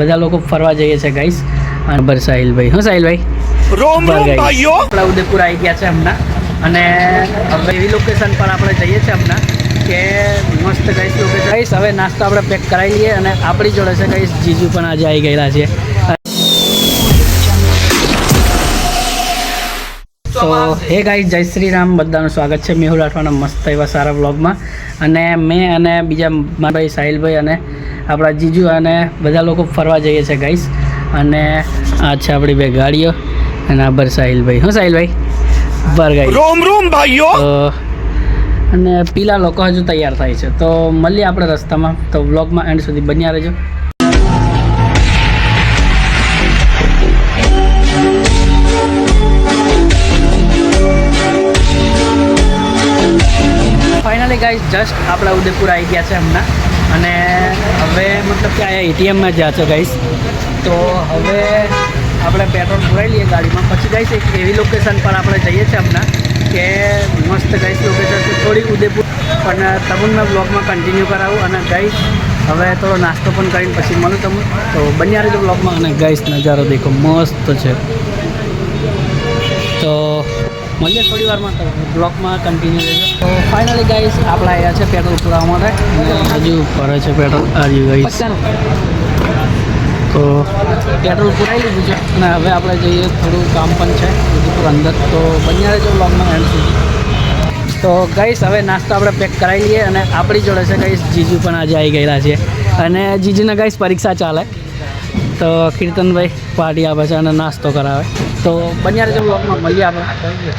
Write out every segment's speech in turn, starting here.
બધા લોકો ફરવા જઈએ છીએ ગાઈસ અને સાહિલભાઈ. હું સાહિલભાઈ? રોમ રોમ. ભાઈઓ! આપણા ઉદયપુર આવી ગયા છે હમણાં. અને હવે એવી લોકેશન પર આપણે જઈએ છીએ હમણાં કે મસ્ત ગાઈસ લોકેશન ગાઈસ હવે નાસ્તો આપણે પેક કરાવી લઈએ અને આપણી જોડે છે ગાઈસ જીજુ પણ આજે આવી ગયેલા છે. તો હે ગાઈસ જય શ્રી રામ બધાનું સ્વાગત છે. મેહુલ રાઠવાના મસ્ત એવા સારા વ્લોગમાં અને મેં અને બીજા મારા ભાઈ સાહિલભાઈ અને આપણા જીજુ અને બધા લોકો ફરવા જઈએ છીએ ગાઈસ અને આ છે આપણી બે ગાડીઓ અને આ ભર સાહિલભાઈ. હું સાહિલભાઈ? બર ગાઈ રોમ રોમ ભાઈઓ! અને પીલા લોકો હજુ તૈયાર થાય છે. તો મળીએ આપણે રસ્તામાં. તો વ્લોગમાં એન્ડ સુધી બન્યા રહેજો. ફાઇનલી ગાઈઝ જસ્ટ આપણા ઉદયપુર આવી ગયા છે હમણાં. અને હવે મતલબ કે અહીંયા એટીએમમાં જ્યાં છે ગાઈશ તો હવે આપણે પેટ્રોલ ભરાઈ લઈએ ગાડીમાં. પછી ગાઈશ એક એવી લોકેશન પર આપણે જઈએ છીએ હમણાં કે મસ્ત ગાઈશ લોકેશન છે, થોડી ઉદયપુર. પણ તમને બ્લોગમાં કન્ટિન્યુ કરાવું અને ગાઈશ હવે થોડો નાસ્તો પણ કરીને પછી મળું તમને. તો બન્યા રહેજો બ્લોગમાં અને ગાઈશ નજારો દેખો, મસ્ત છે. તો મળીએ થોડી વારમાં તો બ્લોગમાં કન્ટિન્યુ રહેજો તો ફાઇનલી ગાઈસ આપણે આવ્યા છે પેટ્રોલ પુરાવા માટે. હજુ ભરે છે પેટ્રોલ હજુ ગાઈસ તો પેટ્રોલ પુરાઈ લીધું છે. અને હવે આપણે જઈએ થોડું કામ પણ છે બીજું અંદર. તો બન્યા રહેજો બ્લોગમાં એન્ડ સુધી. તો ગાઈસ હવે નાસ્તો આપણે પેક કરાવી લઈએ અને આપણી જોડે છે ગઈશ જીજુ પણ આજે આવી ગયેલા છે. અને જીજુને ગઈશ પરીક્ષા ચાલે. તો કીર્તનભાઈ પાર્ટી આપે છે અને નાસ્તો કરાવે. તો બન્યા રહેજો બ્લોગમાં મળીએ આપણે.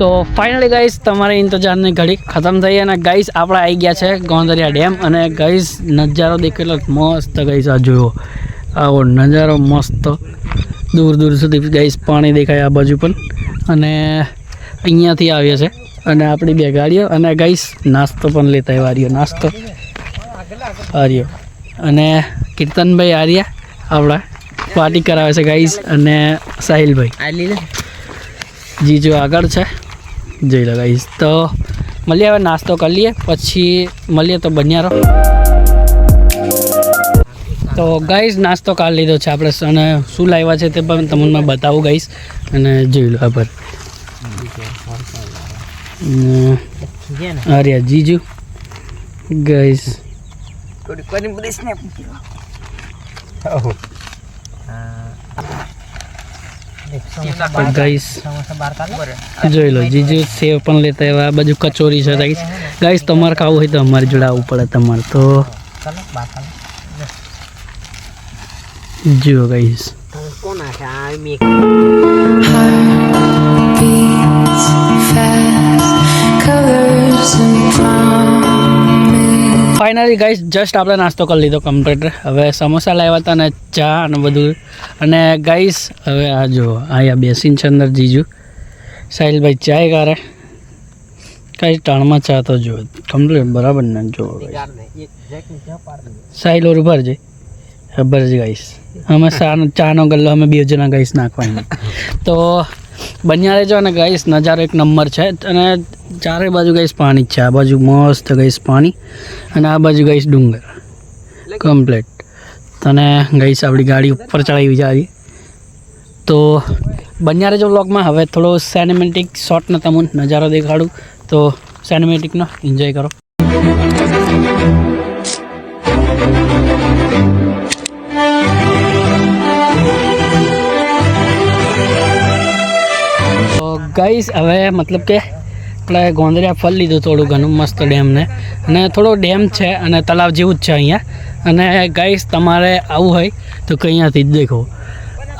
તો ફાઇનલી ગાઈસ તમારે ઇંતજારની ઘડી ખતમ થઈ અને ગાઈસ આપણે આવી ગયા છે ગોંદરિયા ડેમ અને ગાઈસ નજારો દેખેલો મસ્ત ગાઈસ આ જોયો આવો નજારો મસ્ત. દૂર દૂર સુધી ગાઈસ પાણી દેખાય આ બાજુ પણ. અને અહીંયાથી આવીએ છે અને આપણી બે ગાડીઓ અને ગાઈસ નાસ્તો પણ લેતા આવ્યો આર્યો નાસ્તો. આર્યો. અને કીર્તનભાઈ આર્યા આપણા પાર્ટી કરાવે છે ગાઈસ અને સાહિલભાઈ. જીજો આગળ છે. જઈ લો ગાઈસ તો મળીએ હવે નાસ્તો કરી લઈએ પછી મળીએ તો બન્યા રહો. તો ગાઈસ નાસ્તો કાઢી લીધો છે આપણે અને શું લાવ્યા છે તે પણ તમને મેં બતાવું ગાઈશ અને જોઈ લો આ પર. અરે જીજુ. ગાઈસ તો ગાઈસ જોઈ લો જીજુ સેવ પણ લેતા એવા આ બાજુ કચોરી છે ગાઈસ ગાઈસ તમારે ખાવું હોય તો અમારે જોડે આવવું પડે તમારે તો. જુઓ guys beats fast, colors and promise. Finally guys just આપણે નાસ્તો કરી લીધો કમ્પ્લીટ હવે સમોસા લાવ્યા હતા અને ચા અને બધું. અને ગાઈસ હવે આ જો અહીંયા બેસીને છે અંદર જીજુ. સાહિલભાઈ ચાય કારે કઈ ટાણમાં ચા તો જો કમ્પ્લીટ બરાબર ને? જો સાહિલ ઓર ઉભર જઈ ખબર છે ગાઈસ અમે ચાનો ચાનો ગલ્લો અમે બે જણા ગાઈસ નાખવાની. તો બન્યા રહેજો અને ગાઈસ, નજારો એક નંબર છે. અને ચારે બાજુ ગાઈસ પાણી જ છે. આ બાજુ મસ્ત ગાઈસ પાણી અને આ બાજુ ગાઈસ ડુંગર. કમ્પ્લેટ તને ગાઈસ આપણી ગાડી ઉપર ચડાવી જાય તો બન્યા રહેજો બ્લોગમાં હવે થોડો સેનેમેટિક શોર્ટનો તમને નજારો દેખાડું. તો સેનેમેટિકનો એન્જોય કરો. તો ગાઈસ, હવે મતલબ કે આપણે ગોંદરિયા ફળ લીધું થોડું ઘણું મસ્ત ડેમને. અને થોડો ડેમ છે અને તલાવ જેવું જ છે અહીંયા. અને ગાઈસ, તમારે આવવું હોય તો કંઈ અહીંયાથી જ દેખો.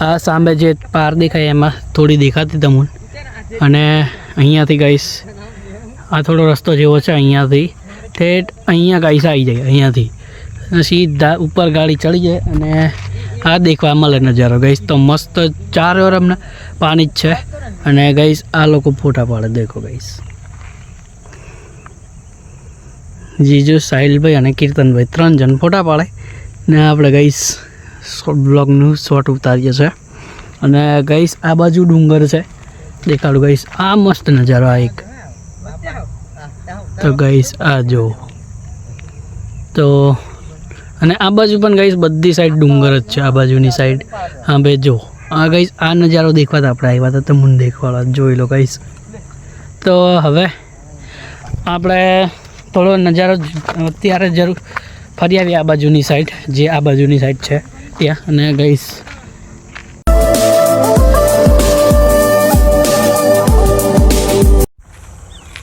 આ સામે જે પાર દેખાય એમાં થોડી દેખાતી તમને. અને અહીંયાથી ગાઈસ, આ થોડો રસ્તો જેવો છે અહીંયાથી. ઠેઠ અહીંયા ગાઈસ આવી જાય, અહીંયાથી. સીધા ઉપર ગાડી ચડી જાય અને આ દેખવા મળે નજારો. ગઈશ તો મસ્ત ચાર ઓર અમને પાણી જ છે. અને ગઈશ આ લોકો ફોટા પાડે. દેખો ગઈશ જીજુ, સાહિલભાઈ અને કીર્તનભાઈ ત્રણ જણ ફોટા પાડે. ને આપણે ગઈશ બ્લોગનું શોટ ઉતારીએ છે અને ગઈશ આ બાજુ ડુંગર છે. દેખાડું ગઈશ આ મસ્ત નજારો, આ એક. તો ગઈશ આ જો તો અને આ બાજુ પણ ગઈશ બધી સાઈડ ડુંગર જ છે. આ બાજુની સાઈડ હા, બે જો આ ગઈશ આ નજારો દેખવા તો આપણે આવ્યા હતા તમને દેખવાળા જોઈ લો ગઈશ તો હવે આપણે થોડો નજારો જ- અત્યારે જરૂર ફરી આવીએ આ બાજુની સાઈડ જે આ બાજુની સાઈડ છે ત્યાં અને ગઈશ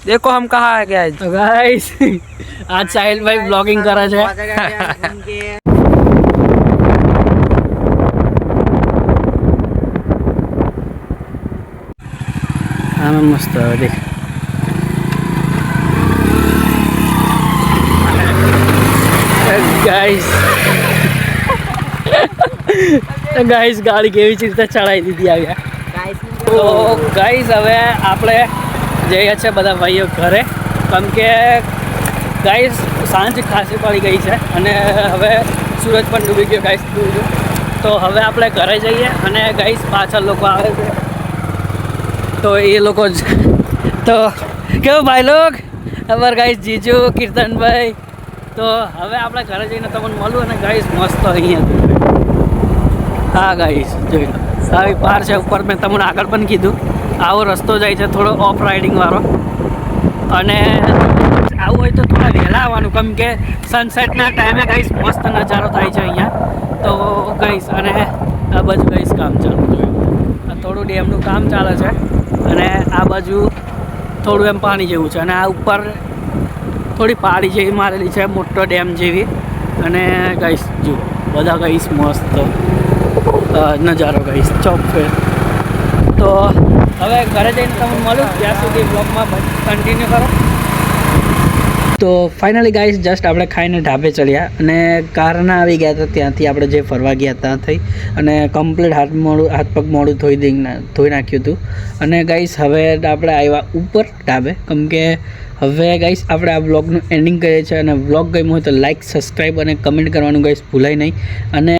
देखो हम कहाँ आ गए તો ગાઈસ આજ સાહિલભાઈ બ્લોગિંગ કરે છે આમાં મસ્ત આવે દેખ ગાઈસ ગાઈસ ગાડી કેવી રીતે ચડાવી દીધી આવ્યા તો ગાઈસ હવે આપણે જઈએ છે બધા ભાઈઓ ઘરે કેમ કે ગાઈસ સાંજ ખાસી પડી ગઈ છે અને હવે સૂરજ પણ ડૂબી ગયો ગાઈસ તો હવે આપણે ઘરે જઈએ અને ગાઈસ પાછળ લોકો આવે છે તો એ લોકો જ. તો કેવો ભાઈ લોક? અમાર ગાઈસ જીજુ, કીર્તનભાઈ. તો હવે આપણે ઘરે જઈને તમને મળું અને ગાઈસ મસ્ત અહીંયા હા ગાઈસ જોઈ લો. આવી પાર છે, ઉપર મેં તમને આગળ પણ કીધું. આવો રસ્તો જાય છે, થોડો ઓફ રાઇડિંગ વાળો. અને આવું હોય તો થોડા વહેલા આવવાનું, કેમ કે સનસેટના ટાઈમે ગાઈસ મસ્ત નજારો થાય છે અહીંયા. તો ગઈશ અને આ બાજુ ગઈશ કામ ચાલુ. આ થોડું ડેમનું કામ ચાલે છે. અને આ બાજુ થોડું એમ પાણી જેવું છે. અને આ ઉપર થોડી પાડી જેવી મારેલી છે, મોટો ડેમ જેવી. અને ગઈશ જુઓ, બધા ગઈશ મસ્ત નજારો ગઈશ ચોક તો હવે ઘરે જઈને તમે મળું, ત્યાં સુધી બ્લોગમાં કન્ટિન્યુ કરો. તો ફાઇનલી ગાઈસ જસ્ટ આપણે ખાઈને ઢાબે ચડ્યા અને કારના આવી ગયા હતા, ત્યાંથી આપણે જે ફરવા ગયા ત્યાં થઈ અને કમ્પ્લીટ હાથ મોડું, હાથ પગ મોડું ધોઈ દઈ ધોઈ નાખ્યું હતું. અને ગાઈસ હવે આપણે આવ્યા ઉપર ઢાબે. કેમ કે હવે ગાઈસ આપણે આ બ્લોગનું એન્ડિંગ કરીએ છીએ અને વ્લોગ ગમ્યું હોય તો લાઈક સબસ્ક્રાઈબ અને કમેન્ટ કરવાનું ગાઈસ ભૂલાય નહીં. અને